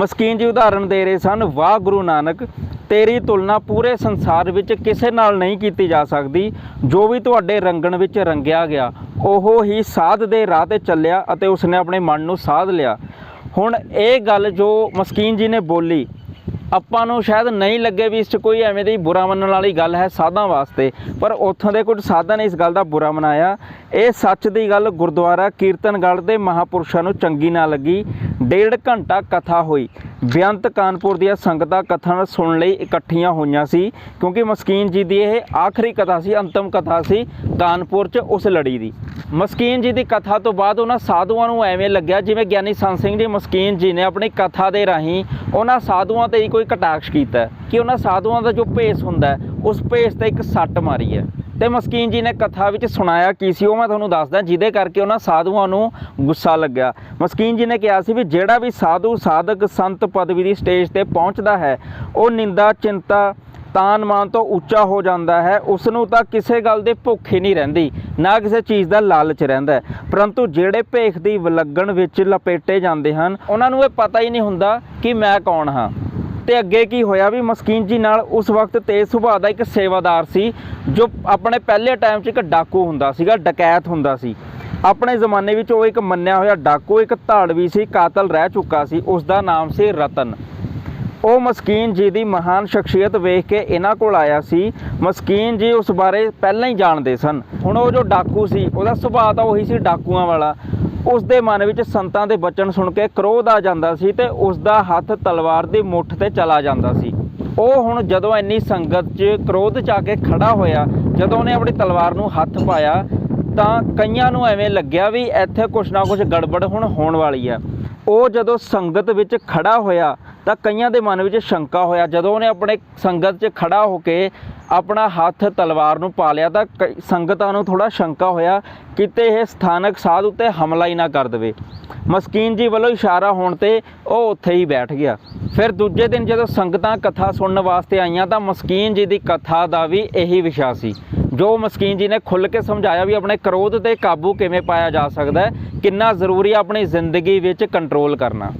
ਮਸਕੀਨ ਜੀ ਉਦਾਹਰਣ ਦੇ ਰਹੇ ਸਨ, ਵਾਹ ਗੁਰੂ ਨਾਨਕ, ਤੇਰੀ ਤੁਲਨਾ ਪੂਰੇ ਸੰਸਾਰ ਵਿੱਚ ਕਿਸੇ ਨਾਲ ਨਹੀਂ ਕੀਤੀ ਜਾ ਸਕਦੀ, ਜੋ ਵੀ ਤੁਹਾਡੇ ਰੰਗਣ ਵਿੱਚ ਰੰਗਿਆ ਗਿਆ, ਉਹ ਹੀ ਸਾਧ ਦੇ ਰਾਹ ਤੇ ਚੱਲਿਆ ਅਤੇ ਉਸਨੇ ਆਪਣੇ ਮਨ ਨੂੰ ਸਾਧ ਲਿਆ। ਹੁਣ ਇਹ ਗੱਲ ਜੋ ਮਸਕੀਨ ਜੀ ਨੇ ਬੋਲੀ, ਆਪਾਂ ਨੂੰ ਸ਼ਾਇਦ ਨਹੀਂ ਲੱਗੇ ਵੀ ਇਸ 'ਚ ਕੋਈ ਐਵੇਂ ਦੀ ਬੁਰਾ ਮੰਨਣ ਵਾਲੀ ਗੱਲ ਹੈ ਸਾਧਾਂ ਵਾਸਤੇ, ਪਰ ਉੱਥੋਂ ਦੇ ਕੁਝ ਸਾਧਾਂ ਨੇ ਇਸ ਗੱਲ ਦਾ ਬੁਰਾ ਮਨਾਇਆ। ਇਹ ਸੱਚ ਦੀ ਗੱਲ ਗੁਰਦੁਆਰਾ ਕੀਰਤਨਗੜ੍ਹ ਦੇ ਮਹਾਪੁਰਸ਼ਾਂ ਨੂੰ ਚੰਗੀ ਨਾ ਲੱਗੀ ਡੇਢ ਘੰਟਾ ਕਥਾ ਹੋਈ। ਬੇਅੰਤ ਕਾਨਪੁਰ ਦੀਆਂ ਸੰਗਤਾਂ ਕਥਾ ਸੁਣਨ ਲਈ ਇਕੱਠੀਆਂ ਹੋਈਆਂ ਸੀ, ਕਿਉਂਕਿ ਮਸਕੀਨ ਜੀ ਦੀ ਇਹ ਆਖਰੀ ਕਥਾ ਸੀ, ਅੰਤਮ ਕਥਾ ਸੀ ਕਾਨਪੁਰ 'ਚ ਉਸ ਲੜੀ ਦੀ। ਮਸਕੀਨ ਜੀ ਦੀ ਕਥਾ ਤੋਂ ਬਾਅਦ ਉਹਨਾਂ ਸਾਧੂਆਂ ਨੂੰ ਐਵੇਂ ਲੱਗਿਆ ਜਿਵੇਂ ਗਿਆਨੀ ਸੰਤ ਸਿੰਘ ਜੀ ਮਸਕੀਨ ਜੀ ਨੇ ਆਪਣੀ ਕਥਾ ਦੇ ਰਾਹੀਂ ਉਹਨਾਂ ਸਾਧੂਆਂ ਤੇ ਹੀ ਕੋਈ ਕਟਾਕਸ਼ ਕੀਤਾ। ਕਿ ਉਹਨਾਂ ਸਾਧੂਆਂ ਦਾ ਜੋ ਭੇਸ ਹੁੰਦਾ, ਉਸ ਭੇਸ ਤੇ ਇੱਕ ਸੱਟ ਮਾਰੀ ਹੈ। ਤੇ ਮਸਕੀਨ ਜੀ ਨੇ ਕਥਾ ਵਿੱਚ ਸੁਣਾਇਆ ਕੀ ਸੀ ਉਹ ਮੈਂ ਤੁਹਾਨੂੰ ਦੱਸਦਾ, ਜਿਹਦੇ ਕਰਕੇ ਉਹਨਾਂ ਸਾਧੂਆਂ ਨੂੰ ਗੁੱਸਾ ਲੱਗਿਆ। ਮਸਕੀਨ ਜੀ ਨੇ ਕਿਹਾ ਸੀ ਵੀ ਜਿਹੜਾ ਵੀ ਸਾਧੂ, ਸਾਧਕ, ਸੰਤ ਪਦਵੀ ਦੀ ਸਟੇਜ ਤੇ ਪਹੁੰਚਦਾ ਹੈ, ਉਹ ਨਿੰਦਾ, ਚਿੰਤਾ ਤਾਨ ਮਾਨ ਤੋਂ ਉੱਚਾ ਹੋ ਜਾਂਦਾ ਹੈ ਉਸ ਨੂੰ ਤਾਂ ਕਿਸੇ ਗੱਲ ਦੀ ਭੁੱਖ ਹੀ ਨਹੀਂ ਰਹਿੰਦੀ, ਨਾ ਕਿਸੇ ਚੀਜ਼ ਦਾ ਲਾਲਚ ਰਹਿੰਦਾ ਪਰੰਤੂ ਜਿਹੜੇ ਭੇਖ ਦੀ ਵਿਲੱਗਣ ਵਿੱਚ ਲਪੇਟੇ ਜਾਂਦੇ ਹਨ, ਉਹਨਾਂ ਨੂੰ ਇਹ ਪਤਾ ਹੀ ਨਹੀਂ ਹੁੰਦਾ ਕਿ ਮੈਂ ਕੌਣ ਹਾਂ। ਤੇ ਅੱਗੇ ਕੀ ਹੋਇਆ ਵੀ ਮਸਕੀਨ ਜੀ ਨਾਲ ਉਸ ਵਕਤ ਤੇਜ਼ ਸੁਭਾਅ ਦਾ ਇੱਕ ਸੇਵਾਦਾਰ ਸੀ, ਜੋ ਆਪਣੇ ਪਹਿਲੇ ਟਾਈਮ 'ਚ ਇੱਕ ਡਾਕੂ ਹੁੰਦਾ ਸੀਗਾ, ਡਕੈਤ ਹੁੰਦਾ ਸੀ। ਆਪਣੇ ਜ਼ਮਾਨੇ ਵਿੱਚ ਉਹ ਇੱਕ ਮੰਨਿਆ ਹੋਇਆ ਡਾਕੂ, ਇੱਕ ਧਾੜਵੀ ਸੀ, ਕਾਤਲ ਰਹਿ ਚੁੱਕਾ ਸੀ, ਉਸ ਦਾ ਨਾਮ ਸੀ ਰਤਨ। ਉਹ ਮਸਕੀਨ ਜੀ ਦੀ ਮਹਾਨ ਸ਼ਖਸੀਅਤ ਵੇਖ ਕੇ ਇਹਨਾਂ ਕੋਲ ਆਇਆ ਸੀ। ਮਸਕੀਨ ਜੀ ਉਸ ਬਾਰੇ ਪਹਿਲਾਂ ਹੀ ਜਾਣਦੇ ਸਨ। ਹੁਣ ਉਹ ਜੋ ਡਾਕੂ ਸੀ, ਉਹਦਾ ਸੁਭਾਅ ਤਾਂ ਉਹੀ ਸੀ ਡਾਕੂਆਂ ਵਾਲਾ। ਉਸ ਦੇ ਮਨ ਵਿੱਚ ਸੰਤਾਂ ਦੇ ਬਚਨ ਸੁਣ ਕੇ ਕ੍ਰੋਧ ਆ ਜਾਂਦਾ ਸੀ ਤੇ ਉਸ ਦਾ ਹੱਥ ਤਲਵਾਰ ਦੀ ਮੁੱਠ ਤੇ ਚਲਾ ਜਾਂਦਾ ਸੀ। ਉਹ ਹੁਣ ਜਦੋਂ ਇੰਨੀ ਸੰਗਤ 'ਚ ਕ੍ਰੋਧ 'ਚ ਆ ਕੇ ਖੜਾ ਹੋਇਆ, ਜਦੋਂ ਉਹਨੇ ਆਪਣੀ ਤਲਵਾਰ ਨੂੰ ਹੱਥ ਪਾਇਆ, ਤਾਂ ਕਈਆਂ ਨੂੰ ਐਵੇਂ ਲੱਗਿਆ ਵੀ ਇੱਥੇ ਕੁਛ ਨਾ ਕੁਛ ਗੜਬੜ ਹੁਣ ਹੋਣ ਵਾਲੀ ਆ ਉਹ ਜਦੋਂ ਸੰਗਤ ਵਿੱਚ ਖੜਾ ਹੋਇਆ, ਤਾਂ ਕਈਆਂ ਦੇ ਮਨ ਵਿੱਚ ਸ਼ੰਕਾ ਹੋਇਆ। ਜਦੋਂ ਉਹਨੇ ਆਪਣੇ ਸੰਗਤ 'ਚ ਖੜਾ ਹੋ ਕੇ ਆਪਣਾ ਹੱਥ ਤਲਵਾਰ ਨੂੰ ਪਾ ਲਿਆ, ਤਾਂ ਕਈ- ਸੰਗਤਾਂ ਨੂੰ ਥੋੜਾ ਸ਼ੰਕਾ ਹੋਇਆ ਕਿਤੇ ਇਹ ਸਥਾਨਕ ਸਾਧ ਉੱਤੇ ਹਮਲਾ ਹੀ ਨਾ ਕਰ ਦੇਵੇ। ਮਸਕੀਨ ਜੀ ਵੱਲੋਂ ਇਸ਼ਾਰਾ ਹੋਣ ਤੇ ਉਹ ਉੱਥੇ ਹੀ ਬੈਠ ਗਿਆ। ਫਿਰ ਦੂਜੇ ਦਿਨ ਜਦੋਂ ਸੰਗਤਾਂ ਕਥਾ ਸੁਣਨ ਵਾਸਤੇ ਆਈਆਂ, ਤਾਂ ਮਸਕੀਨ ਜੀ ਦੀ ਕਥਾ ਦਾ ਵੀ ਇਹੀ ਵਿਸ਼ਾ ਸੀ। ਜੋ ਮਸਕੀਨ ਜੀ ਨੇ ਖੁੱਲ੍ਹ ਕੇ ਸਮਝਾਇਆ ਵੀ ਆਪਣੇ ਕ੍ਰੋਧ ਤੇ ਕਾਬੂ ਕਿਵੇਂ ਪਾਇਆ ਜਾ ਸਕਦਾ ਹੈ, ਕਿੰਨਾ ਜ਼ਰੂਰੀ ਹੈ ਆਪਣੀ ਜ਼ਿੰਦਗੀ ਵਿੱਚ ਕੰਟਰੋਲ ਕਰਨਾ।